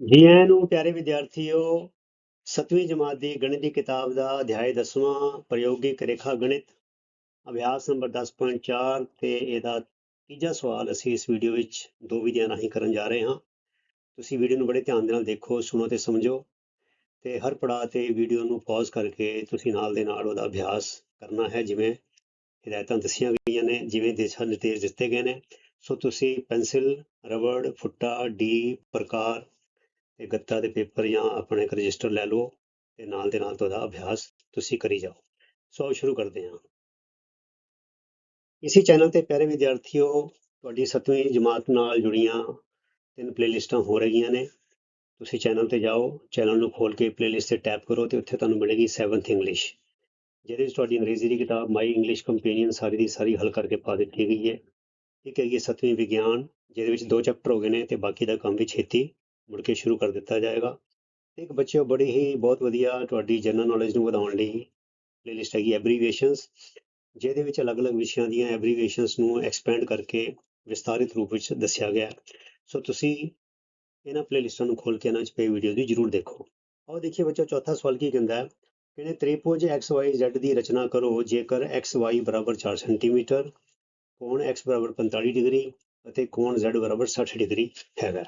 ਜੀ ਆਇਆਂ ਨੂੰ ਪਿਆਰੇ ਵਿਦਿਆਰਥੀਓ 7ਵੀਂ ਜਮਾਤ ਦੀ ਗਣਿਤ ਦੀ ਕਿਤਾਬ ਦਾ ਅਧਿਆਇ 10ਵਾਂ ਪ੍ਰਯੋਗਿਕ ਰੇਖਾ ਗਣਿਤ, ਅਭਿਆਸ ਨੰਬਰ 10.4 ਤੇ ਇਹਦਾ ਤੀਜਾ ਸਵਾਲ ਅਸੀਂ ਇਸ ਵੀਡੀਓ ਵਿੱਚ ਦੋ ਵਿਧੀਆਂ ਰਾਹੀਂ ਕਰਨ ਜਾ ਰਹੇ ਹਾਂ। ਤੁਸੀਂ ਵੀਡੀਓ ਨੂੰ ਬੜੇ ਧਿਆਨ ਦੇ ਨਾਲ ਦੇਖੋ, ਸੁਣੋ ਤੇ ਸਮਝੋ ਤੇ ਹਰ ਪੜਾਅ ਤੇ ਵੀਡੀਓ ਨੂੰ ਪੌਜ਼ ਕਰਕੇ ਤੁਸੀਂ ਨਾਲ ਦੇ ਨਾਲ ਉਹਦਾ ਅਭਿਆਸ ਕਰਨਾ ਹੈ, ਜਿਵੇਂ ਹਦਾਇਤਾਂ ਦੱਸੀਆਂ ਗਈਆਂ ਨੇ, ਜਿਵੇਂ ਦਿਸ਼ਾ ਨਿਰਦੇਸ਼ ਦਿੱਤੇ ਗਏ ਨੇ। ਸੋ ਤੁਸੀਂ ਪੈਨਸਿਲ, ਰਬੜ, ਫੁੱਟਾ, ਡੀ, ਪ੍ਰਕਾਰ ਤੇ ਗੱਤਾ ਦੇ ਪੇਪਰ ਜਾਂ ਆਪਣੇ ਇੱਕ ਰਜਿਸਟਰ ਲੈ ਲਓ ਤੇ ਨਾਲ ਦੇ ਨਾਲ ਤੁਹਾਡਾ ਅਭਿਆਸ ਤੁਸੀਂ ਕਰੀ ਜਾਓ। ਸੋ ਸ਼ੁਰੂ ਕਰਦੇ ਹਾਂ। ਇਸੇ ਚੈਨਲ ਤੇ ਪਿਆਰੇ ਵਿਦਿਆਰਥੀਓ, ਤੁਹਾਡੀ 7ਵੀਂ ਜਮਾਤ ਨਾਲ ਜੁੜੀਆਂ ਤਿੰਨ ਪਲੇਲਿਸਟਾਂ ਹੋ ਰਹੀਆਂ ਨੇ। ਤੁਸੀਂ ਚੈਨਲ ਤੇ ਜਾਓ, ਚੈਨਲ ਨੂੰ ਖੋਲ ਕੇ ਪਲੇਲਿਸਟ ਤੇ ਟੈਪ ਕਰੋ ਤੇ ਉੱਥੇ ਤੁਹਾਨੂੰ ਮਿਲੇਗੀ 7th ਇੰਗਲਿਸ਼ ਜਿਹਦੇ ਵਿੱਚ ਤੁਹਾਡੀ ਅੰਗਰੇਜ਼ੀ ਦੀ ਕਿਤਾਬ ਮਾਈ ਇੰਗਲਿਸ਼ ਕੰਪੈਨੀਅਨ ਸਾਰੀ ਦੀ ਸਾਰੀ ਹੱਲ ਕਰਕੇ ਪਾ ਦਿੱਤੀ ਗਈ ਹੈ। ਇੱਕ ਹੈਗੀ 7ਵੀਂ ਵਿਗਿਆਨ, ਜਿਹਦੇ ਵਿੱਚ ਦੋ ਚੈਪਟਰ ਹੋ ਗਏ ਨੇ ਤੇ ਬਾਕੀ ਦਾ ਕੰਮ ਵੀ ਛੇਤੀ ਮੁੜ ਕੇ ਸ਼ੁਰੂ ਕਰ ਦਿੱਤਾ ਜਾਏਗਾ। ਇੱਕ ਬੱਚਿਓ, ਬੜੀ ਹੀ ਬਹੁਤ ਵਧੀਆ ਤੁਹਾਡੀ ਜਨਰਲ ਨੌਲੇਜ ਨੂੰ ਵਧਾਉਣ ਲਈ ਪਲੇਲਿਸਟ ਹੈਗੀ ਐਬਰੀਵੇਸ਼ਨਸ ਜਿਹਦੇ ਵਿੱਚ ਅਲੱਗ-ਅਲੱਗ ਵਿਸ਼ਿਆਂ ਦੀਆਂ ਐਬਰੀਵੇਸ਼ਨਸ ਨੂੰ ਐਕਸਪੈਂਡ ਕਰਕੇ ਵਿਸਤਾਰਿਤ ਰੂਪ ਵਿੱਚ ਦੱਸਿਆ ਗਿਆ। ਸੋ ਤੁਸੀਂ ਇਹਨਾਂ ਪਲੇਲਿਸਟਾਂ ਨੂੰ ਖੋਲ ਕੇ ਇਹਨਾਂ 'ਚ ਪਈ ਵੀਡੀਓ ਦੀ ਜਰੂਰ ਦੇਖੋ। ਆਓ ਦੇਖੀਏ ਬੱਚਾ ਚੌਥਾ ਸਵਾਲ ਕੀ ਕਹਿੰਦਾ ਹੈ? ਕਹਿੰਦੇ, ਤ੍ਰਿਭੁਜ XYZ ਦੀ ਰਚਨਾ ਕਰੋ, ਜੇਕਰ XY ਬਰਾਬਰ 4 ਸੈਂਟੀਮੀਟਰ ਕੋਣ X ਬਰਾਬਰ 45 ਡਿਗਰੀ ਅਤੇ ਕੋਣ Z ਬਰਾਬਰ 60 ਡਿਗਰੀ ਹੈਗਾ।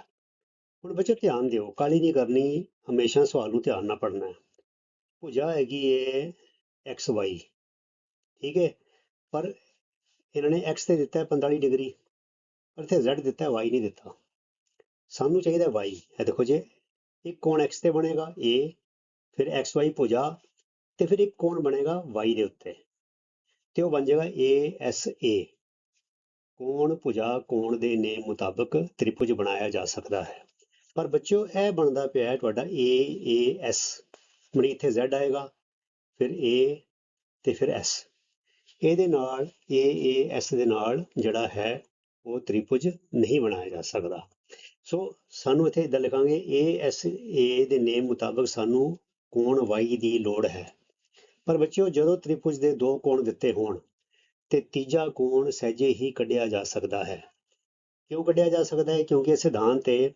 ਹੁਣ ਬੱਚੇ ਧਿਆਨ ਦਿਓ ਕਾਲੀ ਨਹੀਂ ਕਰਨੀ, ਹਮੇਸ਼ਾ ਸਵਾਲ ਨੂੰ ਧਿਆਨ ਨਾਲ ਪੜ੍ਹਨਾ ਹੈ। ਭੁਜਾ ਹੈਗੀ ਏ ਐਕਸ ਵਾਈ ਠੀਕ ਹੈ ਪਰ ਇਹਨਾਂ ਨੇ X ਤੇ ਦਿੱਤਾ ਹੈ 45 ਡਿਗਰੀ, ਪਰ ਇੱਥੇ Z ਦਿੱਤਾ ਹੈ Y ਨਹੀਂ ਦਿੱਤਾ। ਸਾਨੂੰ ਚਾਹੀਦਾ ਹੈ Y ਇਹ ਦੇਖੋ ਜੇ ਇੱਕ ਕੋਣ X ਤੇ ਬਣੇਗਾ, A, ਫਿਰ XY ਭੁਜਾ ਤੇ ਫਿਰ ਇੱਕ ਕੋਣ ਬਣੇਗਾ Y ਦੇ ਉੱਤੇ। ਤੇ ਉਹ ਬਣ ਜਾਏਗਾ ASA ਕੋਣ ਭੁਜਾ ਕੋਣ ਦੇ ਨੇਮ ਮੁਤਾਬਕ ਤ੍ਰਿਭੁਜ ਬਣਾਇਆ ਜਾ ਸਕਦਾ ਹੈ। ਪਰ ਬੱਚਿਓ, ਇਹ ਬਣਦਾ ਪਿਆ ਹੈ ਤੁਹਾਡਾ AAS ਮਣੀ ਇੱਥੇ Z ਆਏਗਾ, ਫਿਰ A ਤੇ ਫਿਰ S ਇਹਦੇ ਨਾਲ AAS ਦੇ ਨਾਲ ਜਿਹੜਾ ਹੈ, ਉਹ ਤ੍ਰਿਭੁਜ ਨਹੀਂ ਬਣਾਇਆ ਜਾ ਸਕਦਾ। ਸੋ ਸਾਨੂੰ ਇੱਥੇ ਇਦਾਂ ਲਿਖਾਂਗੇ ASA ਦੇ ਨੇਮ ਮੁਤਾਬਕ ਸਾਨੂੰ ਕੋਣ Y ਦੀ ਲੋੜ ਹੈ। ਪਰ ਬੱਚਿਓ, ਜਦੋਂ ਤ੍ਰਿਭੁਜ ਦੇ ਦੋ ਕੋਣ ਦਿੱਤੇ ਹੋਣ, ਤੇ ਤੀਜਾ ਕੋਣ ਸਹਿਜੇ ਹੀ ਕੱਢਿਆ ਜਾ ਸਕਦਾ ਹੈ। ਕਿਉਂ ਕੱਢਿਆ ਜਾ ਸਕਦਾ ਹੈ? ਕਿਉਂਕਿ ਸਿਧਾਂਤ ਤੇ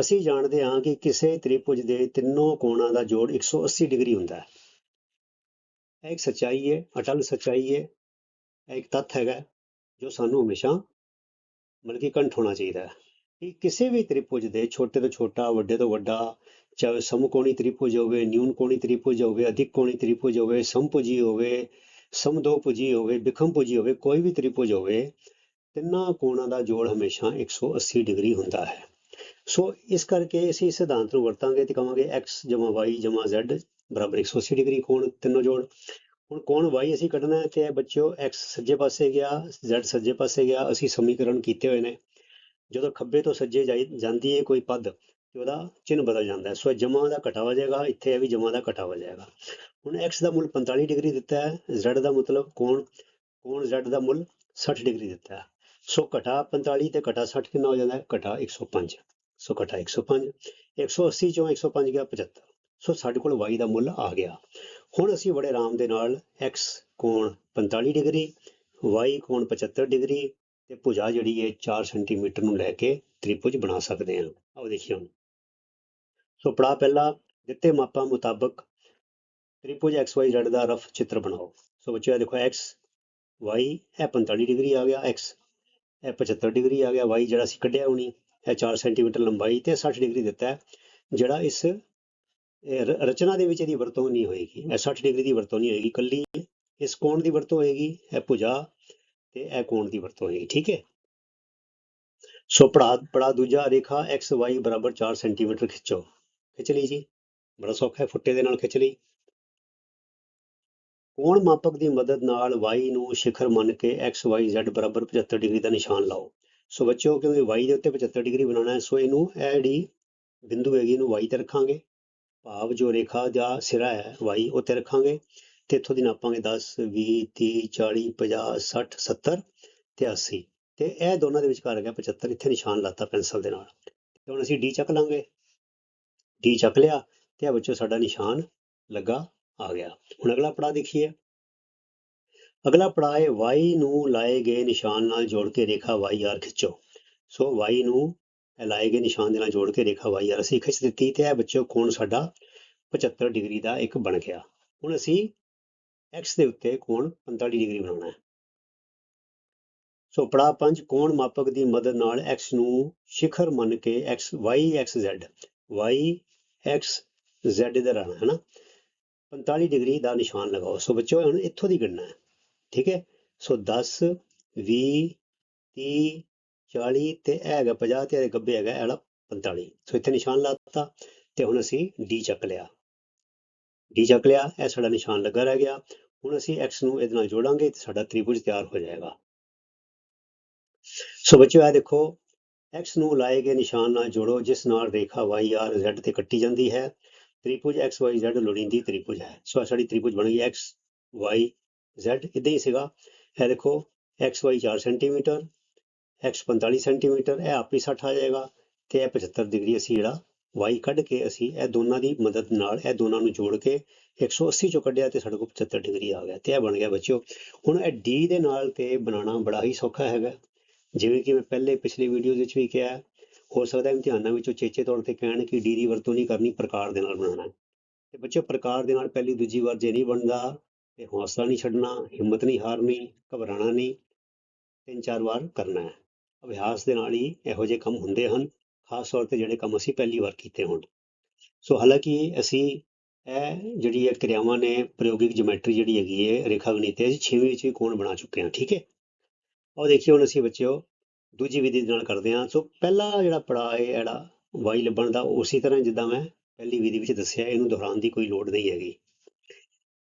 ਅਸੀਂ ਜਾਣਦੇ ਹਾਂ ਕਿ ਕਿਸੇ ਤ੍ਰਿਭੁਜ ਦੇ ਤਿੰਨੋਂ ਕੋਣਾਂ ਦਾ ਜੋੜ 180 ਡਿਗਰੀ ਹੁੰਦਾ ਹੈ। ਇਹ ਇੱਕ ਸੱਚਾਈ ਹੈ, ਅਟਲ ਸੱਚਾਈ ਹੈ, ਇਹ ਇੱਕ ਤੱਥ ਹੈਗਾ ਜੋ ਸਾਨੂੰ ਹਮੇਸ਼ਾ ਮਤਲਬ ਕਿ ਕੰਠ ਹੋਣਾ ਚਾਹੀਦਾ ਹੈ ਕਿ ਕਿਸੇ ਵੀ ਤ੍ਰਿਭੁਜ ਦੇ ਛੋਟੇ ਤੋਂ ਛੋਟਾ, ਵੱਡੇ ਤੋਂ ਵੱਡਾ, ਚਾਹੇ ਸਮਕੋਣੀ ਤ੍ਰਿਭੁਜ ਹੋਵੇ ਨਿਊਨ ਕੋਣੀ ਤ੍ਰਿਭੁਜ ਹੋਵੇ ਅਧਿਕ ਕੋਣੀ ਤ੍ਰਿਭੁਜ ਹੋਵੇ, ਸਮਭੁਜੀ ਹੋਵੇ ਸਮਦੋਭੁਜੀ ਹੋਵੇ ਵਿਖਮਭੁਜੀ ਹੋਵੇ, ਕੋਈ ਵੀ ਤ੍ਰਿਭੁਜ ਹੋਵੇ, ਤਿੰਨਾਂ ਕੋਣਾਂ ਦਾ ਜੋੜ ਹਮੇਸ਼ਾ 180 ਡਿਗਰੀ ਹੁੰਦਾ ਹੈ। ਸੋ ਇਸ ਕਰਕੇ ਅਸੀਂ ਇਸ ਸਿਧਾਂਤ ਨੂੰ ਵਰਤਾਂਗੇ ਤੇ ਕਹਾਂਗੇ x y z ਬਰਾਬਰ 180 ਡਿਗਰੀ ਕੋਣ ਤਿੰਨੋਂ ਜੋੜ। ਹੁਣ ਕੋਣ y ਅਸੀਂ ਕੱਢਣਾ ਹੈ ਤੇ ਇਹ ਬੱਚਿਓ x ਸੱਜੇ ਪਾਸੇ ਗਿਆ, z ਸੱਜੇ ਪਾਸੇ ਗਿਆ, ਅਸੀਂ ਸਮੀਕਰਨ ਕੀਤੇ ਹੋਏ ਨੇ। ਜਦੋਂ ਖੱਬੇ ਤੋਂ ਸੱਜੇ ਜਾਈ- ਜਾਂਦੀ ਹੈ ਕੋਈ ਪਦ, ਤੇ ਉਹਦਾ ਚਿੰਨ੍ਹ ਬਦਲ ਜਾਂਦਾ ਹੈ। ਸੋ ਇਹ ਜਮਾ ਦਾ ਘਟਾ ਹੋ ਜਾਏਗਾ ਇੱਥੇ ਇਹ ਵੀ ਜਮਾ ਦਾ ਘਟਾ ਹੋ ਜਾਏਗਾ ਹੁਣ x ਦਾ ਮੁੱਲ 45 ਡਿਗਰੀ ਦਿੱਤਾ ਹੈ, z ਦਾ ਮਤਲਬ ਕੋਣ ਕੋਣ z ਦਾ ਮੁੱਲ 60 ਡਿਗਰੀ ਦਿੱਤਾ ਹੈ। ਸੋ ਘਟਾ 45 ਤੇ ਘਟਾ 60 ਕਿੰਨਾ ਹੋ ਜਾਂਦਾ ਹੈ? ਘਟਾ 105 ਸੋ ਘਟਾ 105 180 ਚੋਂ 105 ਗਿਆ 75 ਸੋ ਸਾਡੇ ਕੋਲ y ਦਾ ਮੁੱਲ ਆ ਗਿਆ। ਹੁਣ ਅਸੀਂ ਬੜੇ ਆਰਾਮ ਦੇ ਨਾਲ x ਕੋਣ 45 ਡਿਗਰੀ, y ਕੋਣ 75 ਡਿਗਰੀ ਤੇ ਭੁਜਾ ਜਿਹੜੀ ਹੈ 4 ਸੈਂਟੀਮੀਟਰ ਨੂੰ ਲੈ ਕੇ ਤ੍ਰਿਭੁਜ ਬਣਾ ਸਕਦੇ ਹਾਂ। ਆਓ ਦੇਖੀਏ ਹੁਣ। ਸੋ ਪੜਾ ਪਹਿਲਾ ਦਿੱਤੇ ਮਾਪਾਂ ਮੁਤਾਬਕ ਤ੍ਰਿਭੁਜ XYZ ਦਾ ਰਫ ਚਿੱਤਰ ਬਣਾਓ। ਸੋ ਬੱਚਿਓ ਇਹ ਦੇਖੋ x, y, ਇਹ 45 ਡਿਗਰੀ ਆ ਗਿਆ, x, ਇਹ 75 ਡਿਗਰੀ ਆ ਗਿਆ, y ਜਿਹੜਾ ਅਸੀਂ ਕੱਢਿਆ ਹੋਣੀ। ਇਹ 4 ਸੈਂਟੀਮੀਟਰ ਲੰਬਾਈ ਤੇ 60 ਡਿਗਰੀ ਦਿੱਤਾ ਹੈ ਜਿਹੜਾ ਇਸ ਰਚਨਾ ਦੇ ਵਿੱਚ ਇਹਦੀ ਵਰਤੋਂ ਨਹੀਂ ਹੋਏਗੀ। ਇਹ 60 ਡਿਗਰੀ ਦੀ ਵਰਤੋਂ ਨਹੀਂ ਹੋਏਗੀ। ਕੱਲੀ ਇਸ ਕੋਣ ਦੀ ਵਰਤੋਂ ਹੋਏਗੀ, ਇਹ ਭੁਜਾ ਤੇ ਇਹ ਕੋਣ ਦੀ ਵਰਤੋਂ ਹੋਏਗੀ। ਠੀਕ ਹੈ? ਸੋ ਪੜਾ ਪੜਾ ਦੂਜਾ ਰੇਖਾ x, y ਬਰਾਬਰ 4 ਸੈਂਟੀਮੀਟਰ ਖਿੱਚੋ। ਖਿੱਚ ਲਈ ਜੀ। ਬੜਾ ਸੌਖਾ ਹੈ, ਫੁੱਟੇ ਦੇ ਨਾਲ ਖਿੱਚ ਲਈ। ਕੋਣ ਮਾਪਕ ਦੀ ਮਦਦ ਨਾਲ y ਨੂੰ ਸਿਖਰ ਮੰਨ ਕੇ x, y, z ਬਰਾਬਰ 75 ਡਿਗਰੀ ਦਾ ਨਿਸ਼ਾਨ ਲਾਓ। ਸੋ ਬੱਚਿਓ, ਕਿਉਂਕਿ y ਦੇ ਉੱਤੇ 75 ਡਿਗਰੀ ਬਣਾਉਣਾ ਹੈ, ਸੋ ਇਹਨੂੰ ਇਹ ਜਿਹੜੀ ਬਿੰਦੂ ਹੈਗੀ ਇਹਨੂੰ y ਤੇ ਰੱਖਾਂਗੇ। ਭਾਵ ਜੋ ਰੇਖਾ ਜਾਂ ਸਿਰਾ ਹੈ, y ਉੱਤੇ ਰੱਖਾਂਗੇ ਤੇ ਇੱਥੋਂ ਦੀ ਨਾਪਾਂਗੇ 10 20 30 40 50 60 70 ਤੇ 80 ਤੇ ਇਹ ਦੋਨਾਂ ਦੇ ਵਿਚਕਾਰ ਹੈਗਾ 75 ਇੱਥੇ ਨਿਸ਼ਾਨ ਲਾਤਾ ਪੈਨਸਲ ਦੇ ਨਾਲ। ਤੇ ਹੁਣ ਅਸੀਂ d ਚੱਕ ਲਾਂਗੇ। D ਚੱਕ ਲਿਆ ਤੇ ਇਹ ਬੱਚੋ ਸਾਡਾ ਨਿਸ਼ਾਨ ਲੱਗਾ ਆ ਗਿਆ। ਹੁਣ ਅਗਲਾ ਪੜਾ ਦੇਖੀਏ। ਅਗਲਾ ਪੜਾਅ ਹੈ y ਨੂੰ ਲਾਏ ਗਏ ਨਿਸ਼ਾਨ ਨਾਲ ਜੋੜ ਕੇ ਰੇਖਾ y r ਖਿੱਚੋ। ਸੋ y ਨੂੰ ਲਾਏ ਗਏ ਨਿਸ਼ਾਨ ਦੇ ਨਾਲ ਜੋੜ ਕੇ ਰੇਖਾ ਵਾਈ ਆਰ ਅਸੀਂ ਖਿੱਚ ਦਿੱਤੀ ਤੇ ਇਹ ਬੱਚਿਓ ਕੋਣ ਸਾਡਾ? 75 ਡਿਗਰੀ ਦਾ ਇੱਕ ਬਣ ਗਿਆ। ਹੁਣ ਅਸੀਂ x ਦੇ ਉੱਤੇ ਕੋਣ 45 ਡਿਗਰੀ ਬਣਾਉਣਾ ਹੈ। ਸੋ ਪੜਾ ਪੰਜ, ਕੋਣ ਮਾਪਕ ਦੀ ਮਦਦ ਨਾਲ x ਨੂੰ ਸਿਖਰ ਮੰਨ ਕੇ x, y, x, z, y, x, z ਇਧਰ ਰਹਿਣਾ ਹੈ ਨਾ 45 ਡਿਗਰੀ ਦਾ ਨਿਸ਼ਾਨ ਲਗਾਓ। ਸੋ ਬੱਚਿਓ, ਹੁਣ ਇੱਥੋਂ ਦੀ ਗਿਣਨਾ ਹੈ। ਠੀਕ ਹੈ? ਸੋ 10 20 30 40 ਤੇ ਇਹ ਹੈਗਾ 50 ਤੇ ਇਹਦੇ ਗੱਬੇ ਹੈਗਾ ਇਹ ਵਾਲਾ 45 ਸੋ ਇੱਥੇ ਨਿਸ਼ਾਨ ਲਾਤਾ ਤੇ ਹੁਣ ਅਸੀਂ D ਚੱਕ ਲਿਆ। D ਚੱਕ ਲਿਆ, ਇਹ ਸਾਡਾ ਨਿਸ਼ਾਨ ਲੱਗਾ ਰਹਿ ਗਿਆ। ਹੁਣ ਅਸੀਂ x ਨੂੰ ਇਹਦੇ ਨਾਲ ਜੋੜਾਂਗੇ ਤੇ ਸਾਡਾ ਤ੍ਰਿਭੁਜ ਤਿਆਰ ਹੋ ਜਾਏਗਾ। ਸੋ ਬੱਚਿਓ, ਇਹ ਦੇਖੋ, x ਨੂੰ ਲਾਏ ਗਏ ਨਿਸ਼ਾਨ ਨਾਲ ਜੋੜੋ, ਜਿਸ ਨਾਲ ਰੇਖਾ y, r, z ਤੇ ਕੱਟੀ ਜਾਂਦੀ ਹੈ। ਤ੍ਰਿਭੁਜ x, y, z ਲੋੜੀਂਦੀ ਤ੍ਰਿਭੁਜ ਹੈ। ਸੋ ਇਹ ਸਾਡੀ ਤ੍ਰਿਭੁਜ ਬਣ ਗਈ x, y z ਇਦਾਂ ਹੀ ਸੀਗਾ? ਇਹ ਦੇਖੋ, x, y 4 centimetre x 45 centimetre ਇਹ ਆਪੀ 60 ਆ ਜਾਏਗਾ ਤੇ ਇਹ 75 ਡਿਗਰੀ ਅਸੀਂ ਜਿਹੜਾ y ਕੱਢ ਕੇ ਅਸੀਂ ਇਹ ਦੋਨਾਂ ਦੀ ਮਦਦ ਨਾਲ ਇਹ ਦੋਨਾਂ ਨੂੰ ਜੋੜ ਕੇ 180 ਚੋਂ ਕੱਢਿਆ ਤੇ ਸਾਡੇ ਕੋਲ 75 ਡਿਗਰੀ ਆ ਗਿਆ ਤੇ ਇਹ ਬਣ ਗਿਆ ਬੱਚਿਓ। ਹੁਣ ਇਹ d ਦੇ ਨਾਲ ਤੇ ਬਣਾਉਣਾ ਬੜਾ ਹੀ ਸੌਖਾ ਹੈਗਾ। ਜਿਵੇਂ ਕਿ ਮੈਂ ਪਹਿਲੇ ਪਿਛਲੀ ਵੀਡੀਓ ਵਿੱਚ ਵੀ ਕਿਹਾ, ਹੋ ਸਕਦਾ ਇਮਤਿਹਾਨਾਂ ਵਿੱਚੋਂ ਚੇਚੇ ਤੌਰ ਤੇ ਕਹਿਣ ਕਿ d ਦੀ ਵਰਤੋਂ ਨਹੀਂ ਕਰਨੀ, ਪ੍ਰਕਾਰ ਦੇ ਨਾਲ ਬਣਾਉਣਾ। ਹੈ। ਤੇ ਬੱਚਿਓ, ਪ੍ਰਕਾਰ ਦੇ ਨਾਲ ਪਹਿਲੀ ਦੂਜੀ ਵਾਰ ਜੇ ਨਹੀਂ ਬਣਦਾ ਤੇ ਹੌਸਲਾ ਨਹੀਂ ਛੱਡਣਾ, ਹਿੰਮਤ ਨਹੀਂ ਹਾਰਨੀ ਘਬਰਾਣਾ ਨਹੀਂ, ਤਿੰਨ ਚਾਰ ਵਾਰ ਕਰਨਾ ਹੈ। ਅਭਿਆਸ ਦੇ ਨਾਲ ਹੀ ਇਹੋ ਜਿਹੇ ਕੰਮ ਹੁੰਦੇ ਹਨ, ਖਾਸ ਤੌਰ ਤੇ ਜਿਹੜੇ ਕੰਮ ਅਸੀਂ ਪਹਿਲੀ ਵਾਰ ਕੀਤੇ ਹੋਣ। ਸੋ ਹਾਲਾਂਕਿ ਅਸੀਂ ਇਹ ਜਿਹੜੀ ਇਹ ਕਿਰਿਆਵਾਂ ਨੇ, ਪ੍ਰਯੋਗਿਕ ਜਿਓਮੈਟਰੀ ਜਿਹੜੀ ਹੈਗੀ ਹੈ ਰੇਖਾ ਗਣਿਤ ਅਸੀਂ 6ਵੀਂ ਵਿੱਚ ਵੀ ਕੋਣ ਬਣਾ ਚੁੱਕੇ ਹਾਂ, ਠੀਕ ਹੈ? ਉਹ ਦੇਖੀਏ ਹੁਣ ਅਸੀਂ ਬੱਚਿਓ, ਦੂਜੀ ਵਿਧੀ ਦੇ ਨਾਲ ਕਰਦੇ ਹਾਂ। ਸੋ ਪਹਿਲਾ ਜਿਹੜਾ ਪੜਾਅ ਹੈ ਜਿਹੜਾ y ਲੱਭਣ ਦਾ, ਉਸੇ ਤਰ੍ਹਾਂ ਜਿੱਦਾਂ ਮੈਂ ਪਹਿਲੀ ਵਿਧੀ ਵਿੱਚ ਦੱਸਿਆ, ਇਹਨੂੰ ਦੁਹਰਾਉਣ ਦੀ ਕੋਈ ਲੋੜ ਨਹੀਂ ਹੈਗੀ।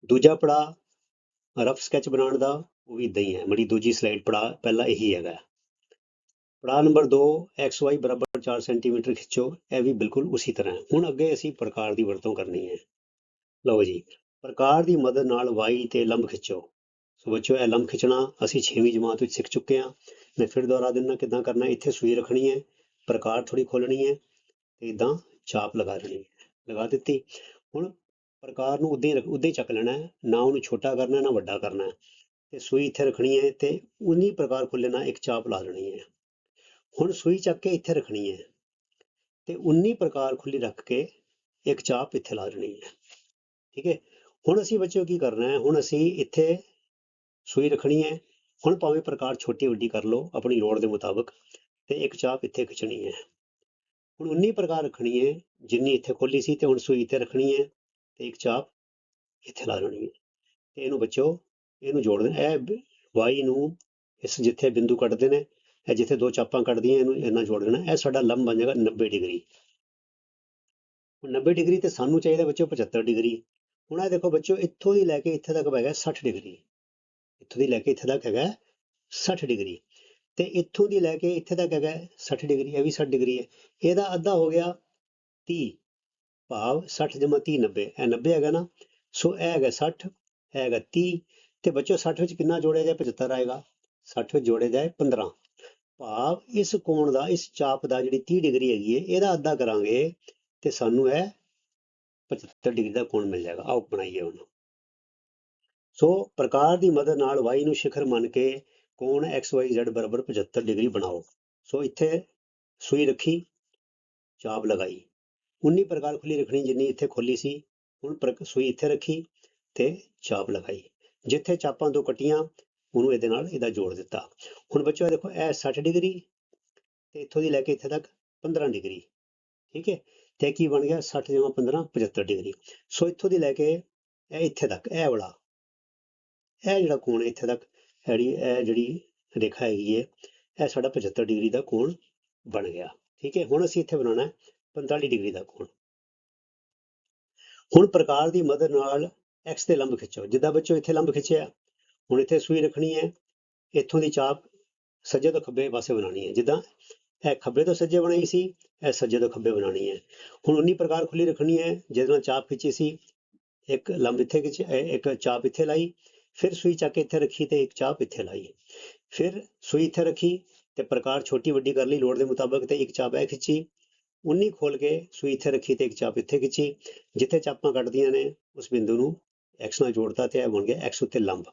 ਦੂਜਾ ਪੜਾਅ ਰਫ ਸਕੈਚ ਬਣਾਉਣ ਦਾ, ਉਹ ਵੀ ਇਦਾਂ ਹੀ ਹੈ। ਮੇਰੀ ਦੂਜੀ ਸਲਾਈਡ ਪੜਾਅ, ਪਹਿਲਾ ਇਹੀ ਹੈਗਾ। ਪੜਾਅ ਨੰਬਰ 2 xy ਬਰਾਬਰ 4 ਸੈਂਟੀਮੀਟਰ ਖਿੱਚੋ, ਇਹ ਵੀ ਬਿਲਕੁਲ ਉਸੇ ਤਰ੍ਹਾਂ ਹੁਣ ਅੱਗੇ ਅਸੀਂ ਪ੍ਰਕਾਰ ਦੀ ਵਰਤੋਂ ਕਰਨੀ ਹੈ। ਲਓ ਜੀ, ਪ੍ਰਕਾਰ ਦੀ ਮਦਦ ਨਾਲ y ਤੇ ਲੰਬ ਖਿੱਚੋ। ਸੋ ਬੱਚੋ ਇਹ ਲੰਬ ਖਿੱਚਣਾ ਅਸੀਂ 6ਵੀਂ ਜਮਾਤ ਵਿੱਚ ਸਿੱਖ ਚੁੱਕੇ ਹਾਂ। ਮੈਂ ਫਿਰ ਦੁਹਰਾ ਦਿੰਦਾ ਕਿਦਾਂ ਕਰਨਾ, ਇੱਥੇ ਸੂਈ ਰੱਖਣੀ ਹੈ, ਪ੍ਰਕਾਰ ਥੋੜੀ ਖੋਲਣੀ ਹੈ, ਤੇ ਇਦਾਂ ਚਾਪ ਲਗਾ ਦੇਣੀ ਹੈ। ਲਗਾ ਦਿੱਤੀ। ਹੁਣ ਪ੍ਰਕਾਰ ਨੂੰ ਉਦਾਂ ਹੀ ਰੱਖ- ਉਦਾਂ ਹੀ ਚੱਕ ਲੈਣਾ ਹੈ, ਨਾ ਉਹਨੂੰ ਛੋਟਾ ਕਰਨਾ, ਨਾ ਵੱਡਾ ਕਰਨਾ ਹੈ। ਤੇ ਸੂਈ ਇੱਥੇ ਰੱਖਣੀ ਹੈ ਤੇ ਉਨੀ ਪ੍ਰਕਾਰ ਖੁੱਲੇ ਨਾਲ ਇੱਕ ਚਾਪ ਲਾ ਲੈਣੀ ਹੈ। ਹੁਣ ਸੂਈ ਚੱਕ ਕੇ ਇੱਥੇ ਰੱਖਣੀ ਹੈ ਤੇ ਉਨੀ ਪ੍ਰਕਾਰ ਖੁੱਲੀ ਰੱਖ ਕੇ ਇੱਕ ਚਾਪ ਇੱਥੇ ਲਾ ਲੈਣੀ ਹੈ। ਠੀਕ ਹੈ? ਹੁਣ ਅਸੀਂ ਬੱਚਿਓ ਕੀ ਕਰਨਾ ਹੈ? ਹੁਣ ਅਸੀਂ ਇੱਥੇ ਸੂਈ ਰੱਖਣੀ ਹੈ। ਹੁਣ ਭਾਵੇਂ ਪ੍ਰਕਾਰ ਛੋਟੀ ਵੱਡੀ ਕਰ ਲਓ, ਆਪਣੀ ਲੋੜ ਦੇ ਮੁਤਾਬਕ ਤੇ ਇੱਕ ਚਾਪ ਇੱਥੇ ਖਿੱਚਣੀ ਹੈ। ਹੁਣ ਉਨੀ ਪ੍ਰਕਾਰ ਰੱਖਣੀ ਹੈ, ਜਿੰਨੀ ਇੱਥੇ ਖੋਲੀ ਸੀ ਤੇ ਹੁਣ ਸੂਈ ਇੱਥੇ ਰੱਖਣੀ ਹੈ। ਤੇ ਇੱਕ ਚਾਪ ਇੱਥੇ ਲਾ ਦੇਣੀ ਹੈ ਤੇ ਇਹਨੂੰ ਬੱਚਿਓ, ਇਹਨੂੰ ਜੋੜ ਦੇਣਾ। ਇਹ ਬ- y ਨੂੰ ਇਸ ਜਿੱਥੇ ਬਿੰਦੂ ਕੱਟਦੇ ਨੇ, ਇਹ ਜਿੱਥੇ ਦੋ ਚਾਪਾਂ ਕੱਟਦੀਆਂ ਇਹਨੂੰ ਇਹਨਾਂ ਜੋੜ ਦੇਣਾ। ਇਹ ਸਾਡਾ ਲੰਬ ਬਣ ਜਾਏਗਾ 90 ਡਿਗਰੀ। ਹੁਣ 90 ਡਿਗਰੀ ਤੇ ਸਾਨੂੰ ਚਾਹੀਦਾ ਬੱਚਿਓ 75 ਡਿਗਰੀ। ਹੁਣ ਇਹ ਦੇਖੋ ਬੱਚਿਓ, ਇੱਥੋਂ ਦੀ ਲੈ ਕੇ ਇੱਥੇ ਤੱਕ ਹੈਗਾ 60 ਡਿਗਰੀ। ਇੱਥੋਂ ਦੀ ਲੈ ਕੇ ਇੱਥੇ ਤੱਕ ਹੈਗਾ 60 ਡਿਗਰੀ। ਤੇ ਇੱਥੋਂ ਦੀ ਲੈ ਕੇ ਇੱਥੇ ਤੱਕ ਹੈਗਾ 60 ਡਿਗਰੀ, ਇਹ ਵੀ 60 ਡਿਗਰੀ ਹੈ। ਇਹਦਾ ਅੱਧਾ ਹੋ ਗਿਆ 30 ਭਾਵ 60 ਜਮਾ 30 90 ਇਹ 90 ਹੈਗਾ ਨਾ, ਸੋ ਇਹ ਹੈਗਾ 60 ਇਹ ਹੈਗਾ 30 ਤੇ ਬੱਚਿਓ 60 ਵਿੱਚ ਕਿੰਨਾ ਜੋੜਿਆ ਜਾਏ? 75 ਆਏਗਾ। 60 ਵਿੱਚ ਜੋੜਿਆ ਜਾਏ 15 ਭਾਵ ਇਸ ਕੋਣ ਦਾ, ਇਸ ਚਾਪ ਦਾ ਜਿਹੜੀ 30 ਡਿਗਰੀ ਹੈਗੀ ਹੈ ਇਹਦਾ ਅੱਧਾ ਕਰਾਂਗੇ ਤੇ ਸਾਨੂੰ ਇਹ 75 ਡਿਗਰੀ ਦਾ ਕੋਣ ਮਿਲ ਜਾਏਗਾ। ਆਓ ਬਣਾਈਏ ਉਹਨੂੰ ਸੋ ਪ੍ਰਕਾਰ ਦੀ ਮਦਦ ਨਾਲ y ਨੂੰ ਸਿਖਰ ਮੰਨ ਕੇ ਕੋਣ xyz ਬਰਾਬਰ 75 ਡਿਗਰੀ ਬਣਾਓ। ਸੋ ਇੱਥੇ ਸੂਈ ਰੱਖੀ, ਚਾਪ ਲਗਾਈ। ਉਨੀ ਪ੍ਰਕਾਰ ਖੁੱਲੀ ਰੱਖਣੀ ਜਿੰਨੀ ਇੱਥੇ ਖੋਲੀ ਸੀ। ਹੁਣ ਪ੍ਰਕ- ਸੂਈ ਇੱਥੇ ਰੱਖੀ ਤੇ ਚਾਪ ਲਗਾਈ। ਜਿੱਥੇ ਚਾਪਾਂ ਦੋ ਕੱਟੀਆਂ, ਉਹਨੂੰ ਇਹਦੇ ਨਾਲ ਇਹਦਾ ਜੋੜ ਦਿੱਤਾ। ਹੁਣ ਬੱਚਿਓ ਦੇਖੋ, ਇਹ 60 ਡਿਗਰੀ ਤੇ ਇੱਥੋਂ ਦੀ ਲੈ ਕੇ ਇੱਥੇ ਤੱਕ 15 ਡਿਗਰੀ। ਠੀਕ ਹੈ? ਤੇ ਕੀ ਬਣ ਗਿਆ? 60 ਜਮਾ 15 75 ਡਿਗਰੀ। ਸੋ ਇੱਥੋਂ ਦੀ ਲੈ ਕੇ ਇਹ ਇੱਥੇ ਤੱਕ, ਇਹ ਵਾਲਾ। ਇਹ ਜਿਹੜਾ ਕੋਣ ਹੈ ਇੱਥੇ ਤੱਕ ਜਿਹੜੀ, ਇਹ ਜਿਹੜੀ ਰੇਖਾ ਹੈਗੀ ਹੈ, ਇਹ ਸਾਡਾ 75 ਡਿਗਰੀ ਦਾ ਕੋਣ ਬਣ ਗਿਆ। ਠੀਕ ਹੈ? ਹੁਣ ਅਸੀਂ ਇੱਥੇ ਬਣਾਉਣਾ 45 ਡਿਗਰੀ ਦਾ ਕੋਣ। ਹੁਣ ਪ੍ਰਕਾਰ ਦੀ ਮਦਦ ਨਾਲ x 'ਤੇ ਲੰਬ ਖਿੱਚੋ। ਜਿੱਦਾਂ ਬੱਚੋ ਇੱਥੇ ਲੰਬ ਖਿੱਚਿਆ, ਹੁਣ ਇੱਥੇ ਸੂਈ ਰੱਖਣੀ ਹੈ। ਇੱਥੋਂ ਦੀ ਚਾਪ ਸੱਜੇ ਤੋਂ ਖੱਬੇ ਪਾਸੇ ਬਣਾਉਣੀ ਹੈ। ਜਿੱਦਾਂ ਇਹ ਖੱਬੇ ਤੋਂ ਸੱਜੇ ਬਣਾਈ ਸੀ, ਇਹ ਸੱਜੇ ਤੋਂ ਖੱਬੇ ਬਣਾਉਣੀ ਹੈ। ਹੁਣ ਉਨੀ ਪ੍ਰਕਾਰ ਖੁੱਲੀ ਰੱਖਣੀ ਹੈ। ਜਿਹਦੇ ਨਾਲ ਚਾਪ ਖਿੱਚੀ ਸੀ, ਇੱਕ ਲੰਬ ਇੱਥੇ ਖਿੱਚ, ਇਹ ਇੱਕ ਚਾਪ ਇੱਥੇ ਲਾਈ, ਫਿਰ ਸੂਈ ਚੱਕ ਕੇ ਇੱਥੇ ਰੱਖੀ ਤੇ ਇੱਕ ਚਾਪ ਇੱਥੇ ਲਾਈ। ਫਿਰ ਸੂਈ ਇੱਥੇ ਰੱਖੀ ਤੇ ਪ੍ਰਕਾਰ ਛੋਟੀ ਵੱਡੀ ਕਰ ਲਈ ਲੋੜ ਦੇ ਮੁਤਾਬਕ ਤੇ ਇੱਕ ਚਾਪ ਇਹ ਖਿੱਚੀ। ਉਨੀ ਖੋਲ ਕੇ ਸੂਈ ਇੱਥੇ ਰੱਖੀ ਤੇ ਇੱਕ ਚਾਪ ਇੱਥੇ ਖਿੱਚੀ, ਜਿੱਥੇ ਚਾਪਾਂ ਕੱਟਦੀਆਂ ਨੇ, ਉਸ ਬਿੰਦੂ ਨੂੰ x ਨਾਲ ਜੋੜਤਾ ਤੇ ਇਹ ਬਣ ਗਿਆ x ਉੱਤੇ ਲੰਬ।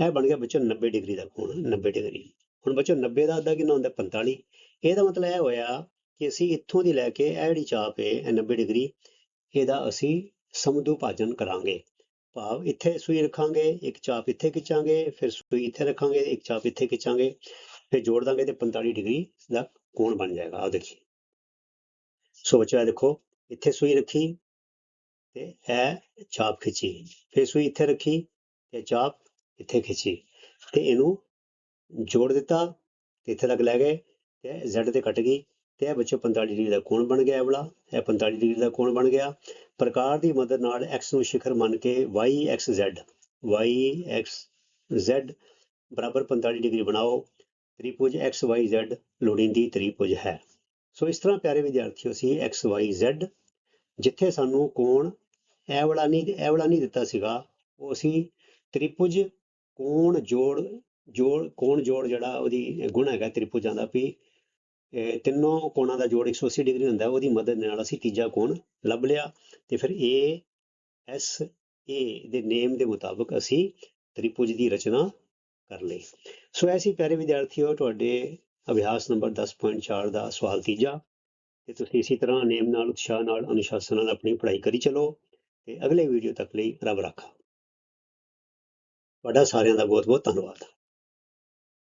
ਇਹ ਬਣ ਗਿਆ ਬੱਚੋ 90 ਡਿਗਰੀ ਦਾ ਕੋਣ 90 ਡਿਗਰੀ। ਹੁਣ ਬੱਚੋ 90 ਦਾ ਅੱਧਾ ਕਿੰਨਾ ਹੁੰਦਾ? 45 ਇਹਦਾ ਮਤਲਬ ਇਹ ਹੋਇਆ ਕਿ ਅਸੀਂ ਇੱਥੋਂ ਦੀ ਲੈ ਕੇ ਇਹ ਜਿਹੜੀ ਚਾਪ ਹੈ ਇਹ 90 ਡਿਗਰੀ, ਇਹਦਾ ਅਸੀਂ ਸਮਦੂ ਭਾਜਨ ਕਰਾਂਗੇ। ਭਾਵ ਇੱਥੇ ਸੂਈ ਰੱਖਾਂਗੇ, ਇੱਕ ਚਾਪ ਇੱਥੇ ਖਿੱਚਾਂਗੇ, ਫਿਰ ਸੂਈ ਇੱਥੇ ਰੱਖਾਂਗੇ, ਇੱਕ ਚਾਪ ਇੱਥੇ ਖਿੱਚਾਂਗੇ, ਫਿਰ ਜੋੜ ਦਾਂਗੇ ਤੇ 45 ਡਿਗਰੀ ਦਾ ਕੋਣ ਬਣ ਜਾਏਗਾ। ਆਹ ਦੇਖੀ ਸੋ ਬੱਚਾ ਇਹ ਦੇਖੋ ਇੱਥੇ ਸੂਈ ਰੱਖੀ ਤੇ ਇਹ ਚਾਪ ਖਿੱਚੀ ਫਿਰ ਸੂਈ ਇੱਥੇ ਰੱਖੀ ਤੇ ਚਾਪ ਇੱਥੇ ਖਿੱਚੀ ਤੇ ਇਹਨੂੰ ਜੋੜ ਦਿੱਤਾ ਤੇ ਇੱਥੇ ਤੱਕ ਲੈ ਗਏ ਤੇ Z ਤੇ ਕੱਟ ਗਈ ਤੇ ਇਹ ਬੱਚੋ 45 ਡਿਗਰੀ ਦਾ ਕੋਣ ਬਣ ਗਿਆ ਇਹ ਵਾਲਾ ਇਹ 45 ਡਿਗਰੀ ਦਾ ਕੋਣ ਬਣ ਗਿਆ ਪ੍ਰਕਾਰ ਦੀ ਮਦਦ ਨਾਲ x ਨੂੰ ਸ਼ਿਖਰ ਮੰਨ ਕੇ y x z, y x z ਬਰਾਬਰ 45 ਡਿਗਰੀ ਬਣਾਓ ਤ੍ਰਿਭੁਜ x y z ਲੋੜੀਂਦੀ ਤ੍ਰਿਭੁਜ ਹੈ ਸੋ ਇਸ ਤਰ੍ਹਾਂ ਪਿਆਰੇ ਵਿਦਿਆਰਥੀਓ ਸੀ x, y, z, ਜਿੱਥੇ ਸਾਨੂੰ ਕੋਣ ਇਹ ਵਾਲਾ ਨਹੀਂ, ਇਹ ਵਾਲਾ ਨਹੀਂ ਦਿੱਤਾ ਸੀਗਾ, ਉਹ ਅਸੀਂ ਤ੍ਰਿਭੁਜ ਕੋਣ ਜੋੜ ਜੋੜ, ਕੋਣ ਜੋੜ ਜਿਹੜਾ ਉਹਦੀ ਗੁਣ ਹੈਗਾ ਤ੍ਰਿਭੁਜਾਂ ਦਾ ਵੀ ਤਿੰਨੋਂ ਕੋਣਾਂ ਦਾ ਜੋੜ 180 ਡਿਗਰੀ ਹੁੰਦਾ, ਉਹਦੀ ਮਦਦ ਨਾਲ ਅਸੀਂ ਤੀਜਾ ਕੋਣ ਲੱਭ ਲਿਆ ਤੇ ਫਿਰ A, S, A ਦੇ ਨੇਮ ਦੇ ਮੁਤਾਬਕ ਅਸੀਂ ਤ੍ਰਿਭੁਜ ਦੀ ਰਚਨਾ ਕਰ ਲਈ। ਸੋ ਐਸੀ ਪਿਆਰੇ ਵਿਦਿਆਰਥੀਓ, ਤੁਹਾਡੇ ਅਭਿਆਸ ਨੰਬਰ 10.4 ਦਾ ਸਵਾਲ ਤੀਜਾ, ਤੇ ਤੁਸੀਂ ਇਸੇ ਤਰ੍ਹਾਂ ਨੇਮ ਨਾਲ, ਉਤਸ਼ਾਹ ਨਾਲ, ਅਨੁਸ਼ਾਸਨ ਨਾਲ ਆਪਣੀ ਪੜ੍ਹਾਈ ਕਰੀ ਚਲੋ ਤੇ ਅਗਲੇ ਵੀਡੀਓ ਤੱਕ ਲਈ ਰੱਬ ਰਾਖਾ। ਤੁਹਾਡਾ ਸਾਰਿਆਂ ਦਾ ਬਹੁਤ ਬਹੁਤ ਧੰਨਵਾਦ।